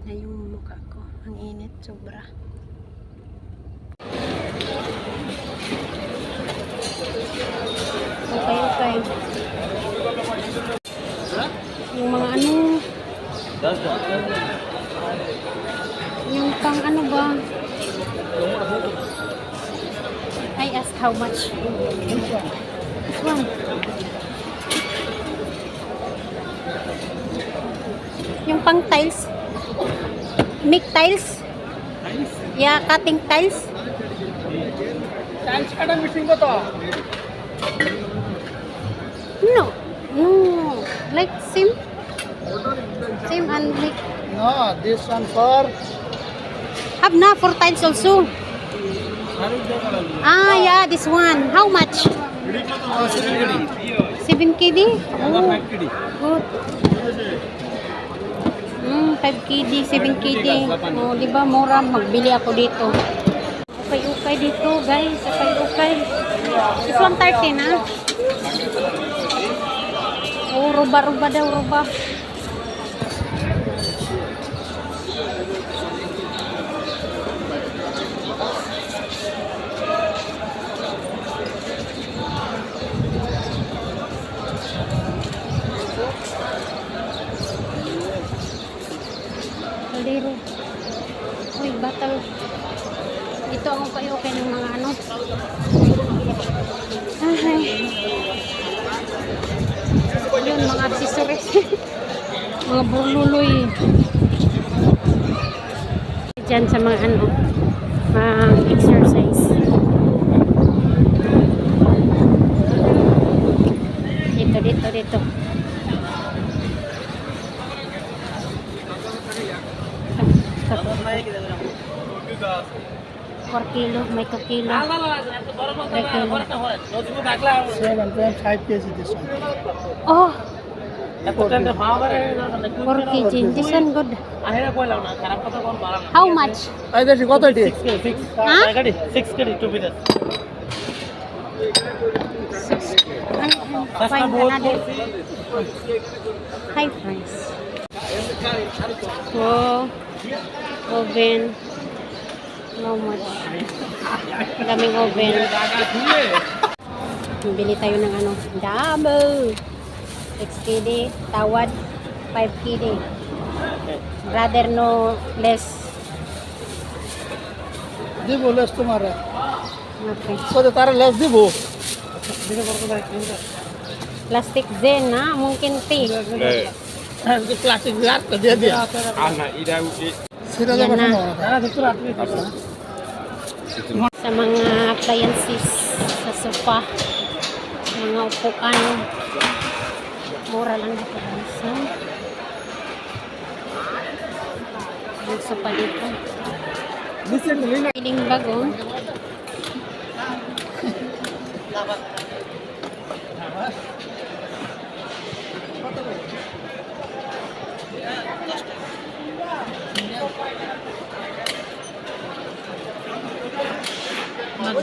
init. Nag-red na yung mukha ko. Ang init, sobra. Okay, okay. Yung mga ano, yung pang ano ba? I asked how much. This one. Yung pang tiles. మీకు Yeah, cutting tiles. Tiles kada missing ko to. no. No. Like same. Same and like no this one for? Have na for tiles also. Ah yeah this one. How much? 7 kd 7 kd oh, good. Mm, 5 KD, 7 KD. Oh, di ba mura? Magbili ako dito. Ukay-ukay dito, guys. Ukay-ukay. This one 30 na. Oh, ruba-ruba daw, ruba. Kaldero. Uy, batal. Ito ang ukay-ukay ng mga ano. Ay. Yun, mga accessories. mga burluloy. Diyan sa mga ano, mga exercise. Dito, dito, dito. per kilo, may 2 kilo, 3 kilo. Seven, then five kg this one. Oh, per kg. This one good. How much? I just got it is. Six kg, six. Huh? Six kg, two pieces. Five another. Hi friends. Oh, oven. No much. Daming oven. Bili tayo ng ano, double. 6 KD, tawad 5 KD. Brother no less. Dibo less tumara. Okay. So tara less dibo. Dibo plastik ba? Zen na mungkin ti. plastik eh. plastic jar dia dia. Ah, nah, ida. Sira jangan. Nah, itu Sa mga appliances, sa sofa, mga upuan, mura lang dito guys. ha? Ang sofa dito. Piling bago. Bag,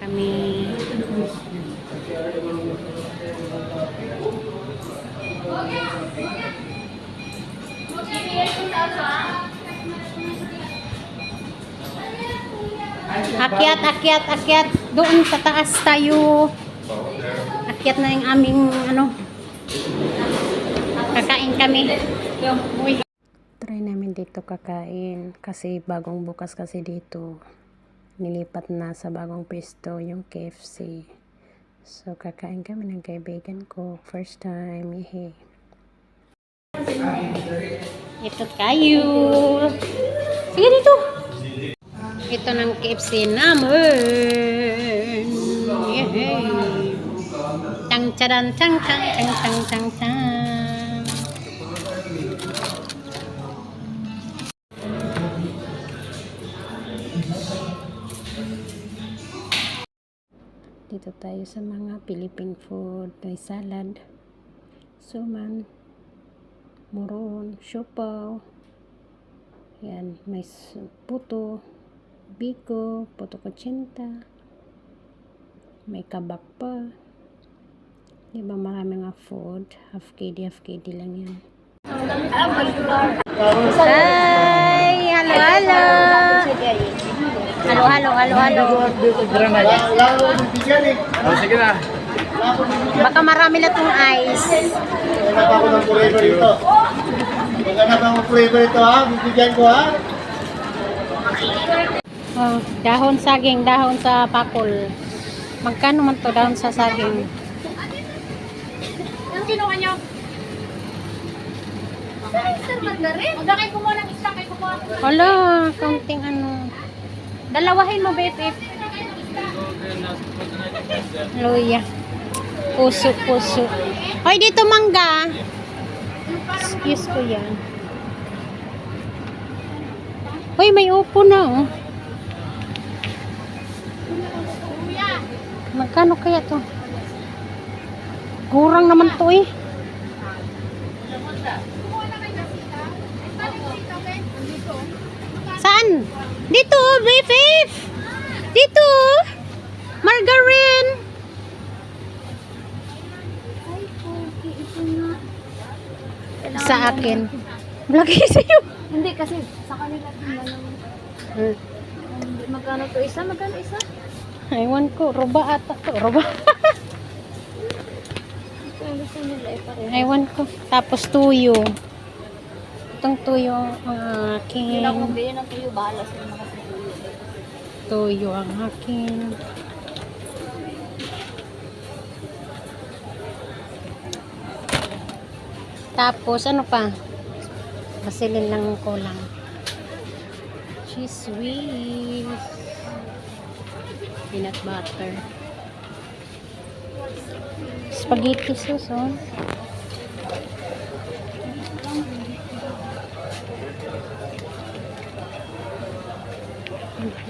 Kami Akyat, akyat, akyat. Doon sa taas tayo. Akyat na yung aming ano. Kakain kami. Uy. Try namin dito kakain kasi bagong bukas kasi dito. Nilipat na sa bagong pwesto yung KFC. So kakain kami ng kaibigan ko. First time. Yehey. Ito tayo. Sige dito. Ito ng KFC namin. Charan tang tang tang tang tang tang. Dito tayo sa mga Philippine food. May salad, suman, moron, siopaw. Yan, may puto, biko, puto kutsinta. May kabak pa. Di ba marami nga food? Half KD, half KD lang yan. Hi! Halo, halo! Halo, halo, halo, halo. sige na. Baka marami na tong ice. Wala pa ako ng flavor ito. Wala na akong flavor ito ha. Bibigyan ko ha. Oh, dahon saging, dahon sa pakol. Magkano man to dahon sa saging? Ang kinuha niyo? Sir, Mandarin? Magkakay ko muna ng isa, kay kumuha ko. Hala, kaunting ano. Dalawahin mo, Bepip. Luya. Puso, puso. Hoy, dito mangga. Excuse ko yan. Hoy, may upo na, oh. Magkano kaya to? Kurang naman to, eh. Saan? Dito, Bepip. Dito. Margarine. Sa akin. Lagi sa'yo. Hindi, kasi sa kanila. Hmm. Magkano to isa? Magkano isa? Ewan ko, roba ata to. Roba. Gusto nila ipareho. Ewan ko. Tapos tuyo. Itong tuyo ang Hindi na akin. ako magbili ng tuyo, bahala sila makapagtuyo. Tuyo ang akin. Tapos, ano pa? Basilin lang ang kulang. Cheese whiz. Peanut butter. Spaghetti sauce, oh.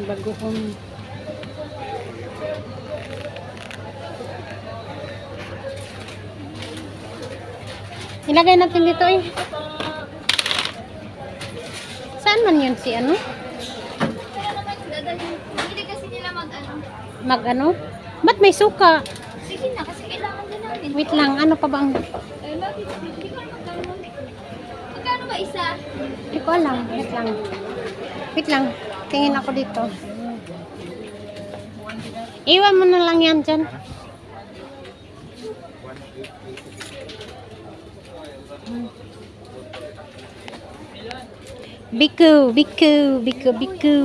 Bagoong. Ilagay natin dito eh. Saan man yun si ano? Mag ano? Ba't may suka? Sige na, kasi kailangan din namin. Wait lang, ano pa ba ang... Bakit? Hindi ko alam magkano. Magkano ba isa? Hindi ko alam. Wait lang. Wait lang. Tingin ako dito. Iwan mo na lang yan dyan. Biku, biku, biku, biku.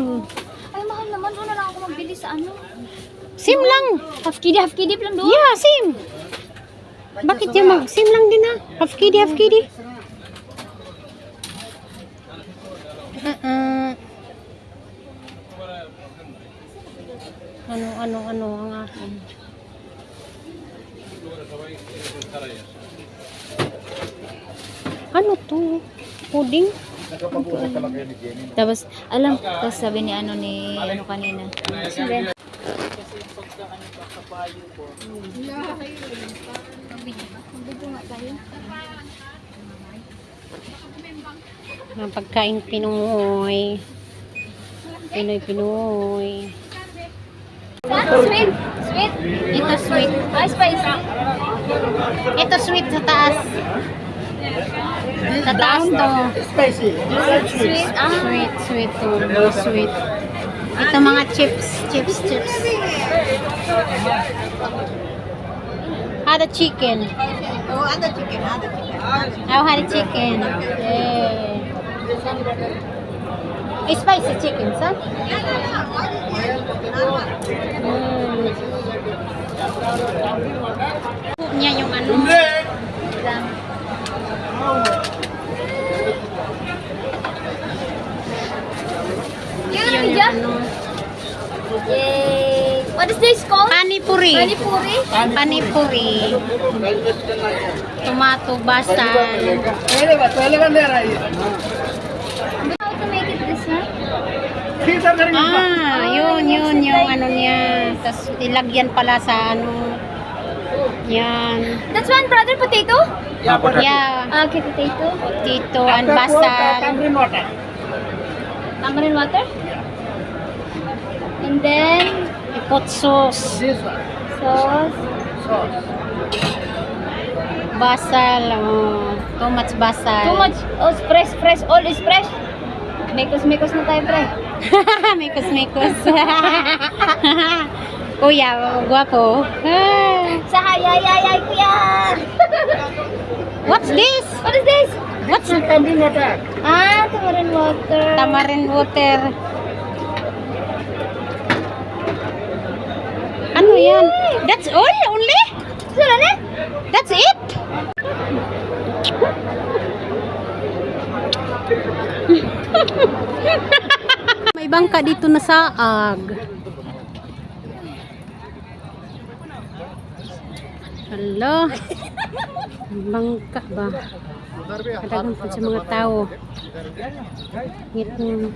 Ay, mahal naman. Doon na lang ako magbili sa ano. Sim lang. Half kiddy, half kiddy lang doon. Yeah, sim. Bakit yung mag... Sim lang din ah. Half kitty, half kitty. Uh-uh. Ano, ano, ano ang akin? Ano to? Pudding? Tapos, alam, tapos sabi ni ano ni, ano kanina. Sige. Mga pagkain Pinoy. Pinoy, Pinoy. Sweet! Sweet! Ito sweet. Ay, spicy! Ito sweet sa taas. Sa taas to. Spicy. Sweet! Ah! Sweet, sweet to. Sweet. Ito mga chips, chips, chips. Had a chicken. Oh, ada chicken, ada chicken. I had a chicken. Yeah. Spicy chicken, son? Mm. Niya yung ano. Kaya Yun namin yung dyan? ano. What is this called? Panipuri. Panipuri? Panipuri. Tomato basal. How to make it this one? Ah, yun, yun, yung ano niya. Tapos ilagyan pala sa ano. Yan. That's one brother potato? Yeah. Okay, potato. Potato and basal. Tamarind water? And then Ipot sauce. Sauce. Basal. Oh, too much basal. Too much. Oh, fresh, fresh. All is fresh. Mekos-mekos na tayo, pre. mikos. Kuya, guwapo. Sa hayayayay, kuya! What's this? What is this? What's Ah, tamarind water. tamarind water? Yan? That's all only? That's it? May bangka dito na saag. Hello. Bangka ba? Kadagan po sa mga tao. Ngit mo.